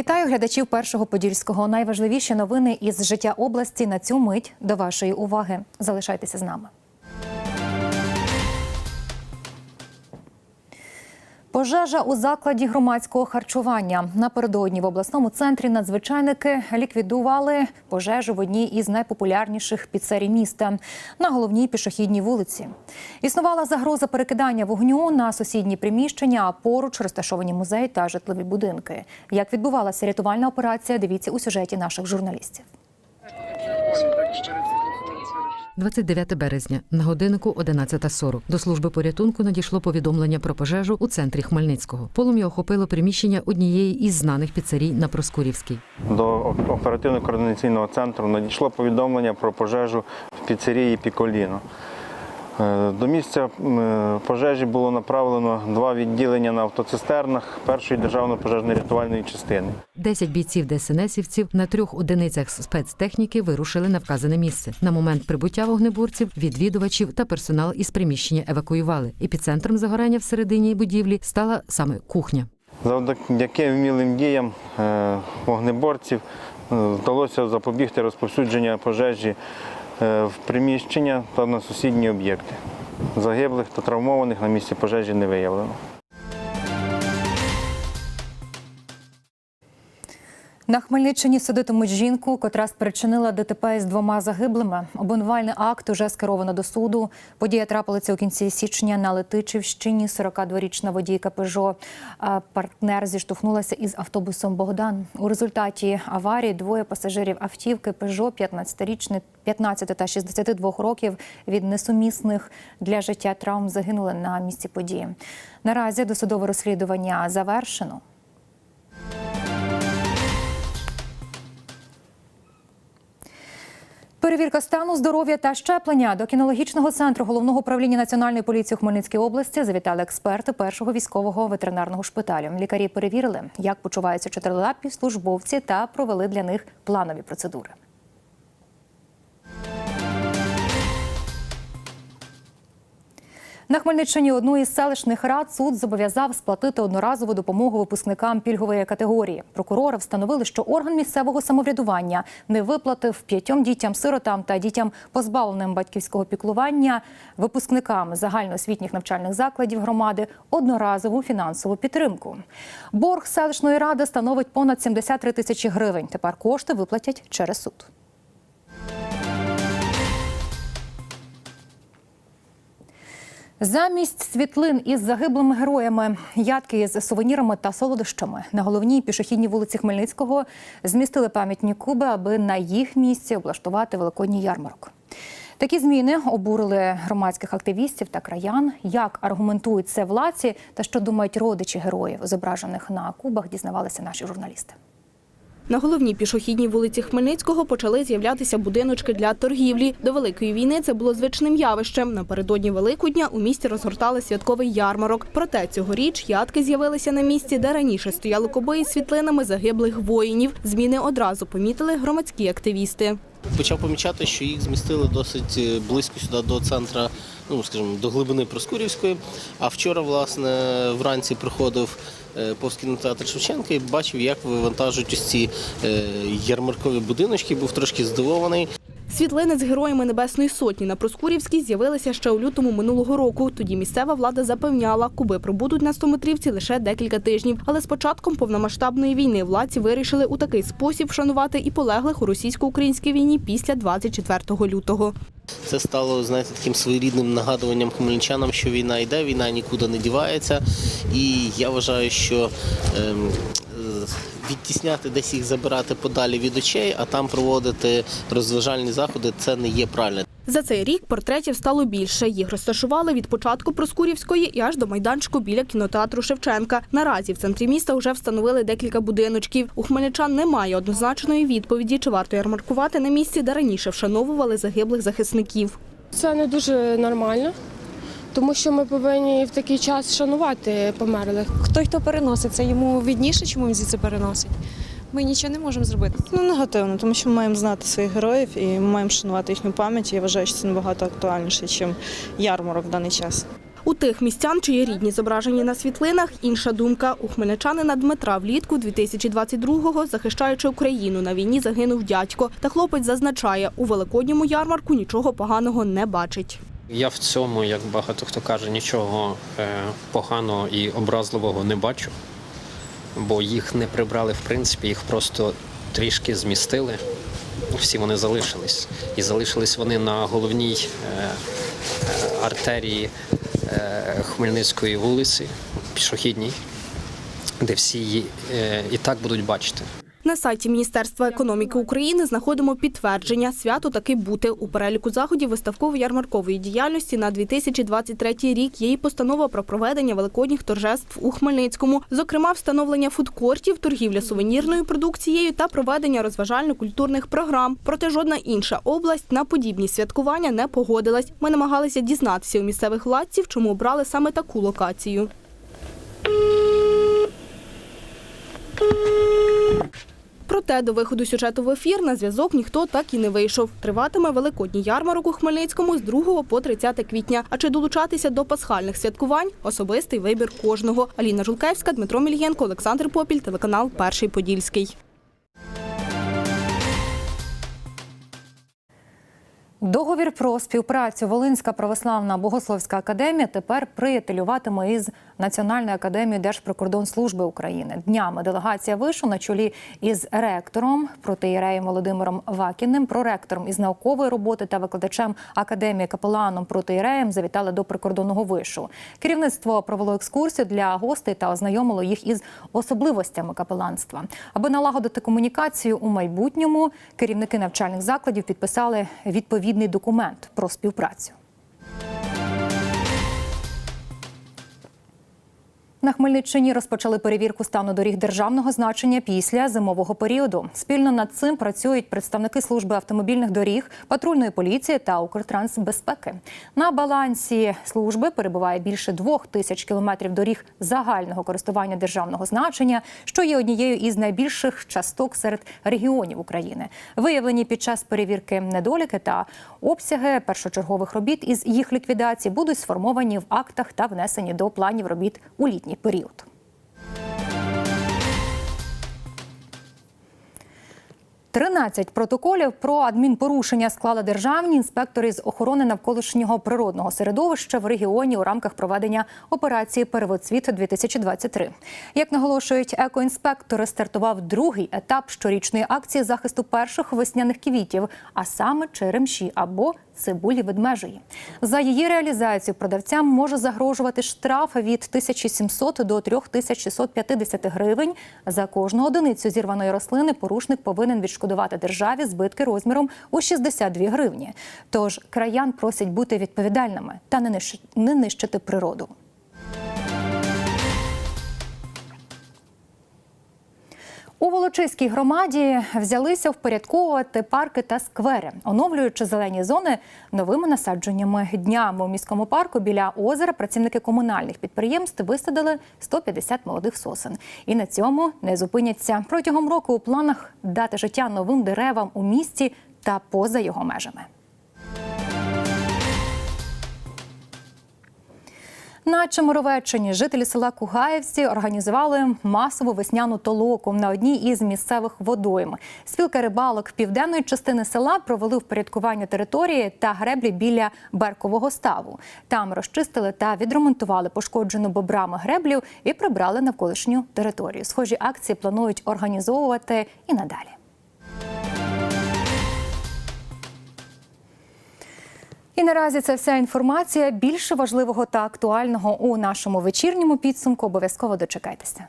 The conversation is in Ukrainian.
Вітаю глядачів першого подільського. Найважливіші новини із життя області на цю мить до вашої уваги. Залишайтеся з нами. Пожежа у закладі громадського харчування напередодні в обласному центрі надзвичайники ліквідували пожежу в одній із найпопулярніших піцерій міста на головній пішохідній вулиці. Існувала загроза перекидання вогню на сусідні приміщення, а поруч розташовані музей та житлові будинки. Як відбувалася рятувальна операція? Дивіться у сюжеті наших журналістів. 29 березня на годиннику 11.40 до служби порятунку надійшло повідомлення про пожежу у центрі Хмельницького. Полум'я охопило приміщення однієї із знаних піцерій на Проскурівській. До оперативно-координаційного центру надійшло повідомлення про пожежу в піцерії Піколіно. Е, До місця пожежі було направлено два відділення на автоцистернах першої державної пожежно-рятувальної частини. Десять бійців ДСНСівців на трьох одиницях спецтехніки вирушили на вказане місце. На момент прибуття вогнеборців відвідувачів та персонал із приміщення евакуювали. Епіцентром загорання всередині будівлі стала саме кухня. Завдяки вмілим діям е, вогнеборців е, вдалося запобігти розповсюдження пожежі е, в приміщення та на сусідні об'єкти. Загиблих та травмованих на місці пожежі не виявлено. На Хмельниччині судитимуть жінку, котра спричинила ДТП із двома загиблими. Обвинувальний акт уже скеровано до суду. Подія трапилася у кінці січня на Летичівщині. 42-річна водійка Пежо партнер зіштовхнулася із автобусом Богдан. У результаті аварії двоє пасажирів автівки Пежо 15-річний 15 та 62 років від несумісних для життя травм загинули на місці події. Наразі досудове розслідування завершено. Перевірка стану здоров'я та щеплення до кінологічного центру головного управління національної поліції у Хмельницькій області завітали експерти першого військового ветеринарного шпиталю. Лікарі перевірили, як почуваються чотирилапі службовці та провели для них планові процедури. На Хмельниччині одну із селищних рад суд зобов'язав сплатити одноразову допомогу випускникам пільгової категорії. Прокурори встановили, що орган місцевого самоврядування не виплатив п'ятьом дітям, сиротам та дітям, позбавленим батьківського піклування, випускникам загальноосвітніх навчальних закладів громади одноразову фінансову підтримку. Борг селищної ради становить понад 73 тисячі гривень. Тепер кошти виплатять через суд. Замість світлин із загиблими героями, ядки з сувенірами та солодощами на головній пішохідній вулиці Хмельницького змістили пам'ятні куби, аби на їх місці облаштувати великодній ярмарок. Такі зміни обурили громадських активістів та краян. Як аргументують це владці та що думають родичі героїв, зображених на кубах, дізнавалися наші журналісти. На головній пішохідній вулиці Хмельницького почали з'являтися будиночки для торгівлі. До Великої війни це було звичним явищем. Напередодні Великодня у місті розгортали святковий ярмарок. Проте цьогоріч ядки з'явилися на місці, де раніше стояли коби із світлинами загиблих воїнів. Зміни одразу помітили громадські активісти. Почав помічати, що їх змістили досить е, близько сюди до центра, ну скажімо, до глибини Проскурівської. А вчора, власне, вранці приходив е, повз кінотеатр Шевченка і бачив, як вивантажують ось ці е, ярмаркові будиночки. Був трошки здивований. Світлини з героями Небесної Сотні на Проскурівській з'явилися ще у лютому минулого року. Тоді місцева влада запевняла, куби пробудуть на стометрівці лише декілька тижнів. Але з початком повномасштабної війни владці вирішили у такий спосіб вшанувати і полеглих у російсько-українській війні після 24 лютого. Це стало знаєте, таким своєрідним нагадуванням хмельничанам, що війна йде, війна нікуди не дівається. І я вважаю, що ем, відтісняти десь їх забирати подалі від очей, а там проводити розважальні заходи це не є правильно. За цей рік портретів стало більше. Їх розташували від початку Проскурівської і аж до майданчику біля кінотеатру Шевченка. Наразі в центрі міста вже встановили декілька будиночків. У хмельничан немає однозначної відповіді, чи варто ярмаркувати на місці, де раніше вшановували загиблих захисників. Це не дуже нормально, тому що ми повинні в такий час шанувати померлих. Той, хто переносить, це йому відніше, чому він звідси переносить. Ми нічого не можемо зробити. Ну, негативно, тому що ми маємо знати своїх героїв і ми маємо шанувати їхню пам'ять. І я вважаю, що це набагато актуальніше, ніж ярмарок в даний час. У У тих містян, чиї рідні зображені на світлинах, інша думка. У хмельничанина Дмитра влітку 2022-го, захищаючи Україну, на війні загинув дядько. Та хлопець зазначає, у великодньому ярмарку нічого поганого не бачить. Я в цьому, як багато хто каже, нічого е, поганого і образливого не бачу, бо їх не прибрали в принципі, їх просто трішки змістили. Всі вони залишились. І залишились вони на головній е, е, артерії Хмельницької вулиці, пішохідній, де всі її і так будуть бачити. На сайті Міністерства економіки України знаходимо підтвердження. Свято таки бути. У переліку заходів виставково-ярмаркової діяльності на 2023 рік є і постанова про проведення великодніх торжеств у Хмельницькому. Зокрема, встановлення фудкортів, торгівля сувенірною продукцією та проведення розважально-культурних програм. Проте жодна інша область на подібні святкування не погодилась. Ми намагалися дізнатися у місцевих владців, чому обрали саме таку локацію. Проте до виходу сюжету в ефір на зв'язок ніхто так і не вийшов. Триватиме великодній ярмарок у Хмельницькому з 2 по 30 квітня. А чи долучатися до пасхальних святкувань – особистий вибір кожного. Аліна Жулкевська, Дмитро Мільєнко, Олександр Попіль, телеканал Перший Подільський. Договір про співпрацю Волинська православна богословська академія тепер приятелюватиме із Національною академією Держприкордонслужби України. Днями делегація вишу на чолі із ректором протиєреєм Володимиром Вакіним, проректором із наукової роботи та викладачем академії капеланом протиєреєм завітали до прикордонного вишу. Керівництво провело екскурсію для гостей та ознайомило їх із особливостями капеланства. Аби налагодити комунікацію у майбутньому, керівники навчальних закладів підписали відповідний документ про співпрацю. На Хмельниччині розпочали перевірку стану доріг державного значення після зимового періоду. Спільно над цим працюють представники служби автомобільних доріг, патрульної поліції та Укртрансбезпеки. На балансі служби перебуває більше двох тисяч кілометрів доріг загального користування державного значення, що є однією із найбільших часток серед регіонів України. Виявлені під час перевірки недоліки та обсяги першочергових робіт із їх ліквідації будуть сформовані в актах та внесені до планів робіт у літній період. Тринадцять протоколів про адмінпорушення склали державні інспектори з охорони навколишнього природного середовища в регіоні у рамках проведення операції Перевоцвіт 2023 Як наголошують екоінспектори, стартував другий етап щорічної акції захисту перших весняних квітів, а саме черемші або цибулі ведмежої. За її реалізацію продавцям може загрожувати штраф від 1700 до 3650 гривень. За кожну одиницю зірваної рослини порушник повинен відшкодувати державі збитки розміром у 62 гривні. Тож краян просять бути відповідальними та не нищити природу. У Волочиській громаді взялися впорядковувати парки та сквери, оновлюючи зелені зони новими насадженнями. Днями у міському парку біля озера працівники комунальних підприємств висадили 150 молодих сосен. І на цьому не зупиняться. Протягом року у планах дати життя новим деревам у місті та поза його межами. На Чемеровеччині жителі села Кугаївці організували масову весняну толоку на одній із місцевих водойм. Спілка рибалок південної частини села провели впорядкування території та греблі біля Беркового ставу. Там розчистили та відремонтували пошкоджену бобрами греблю і прибрали навколишню територію. Схожі акції планують організовувати і надалі. І наразі це вся інформація. Більше важливого та актуального у нашому вечірньому підсумку. Обов'язково дочекайтеся.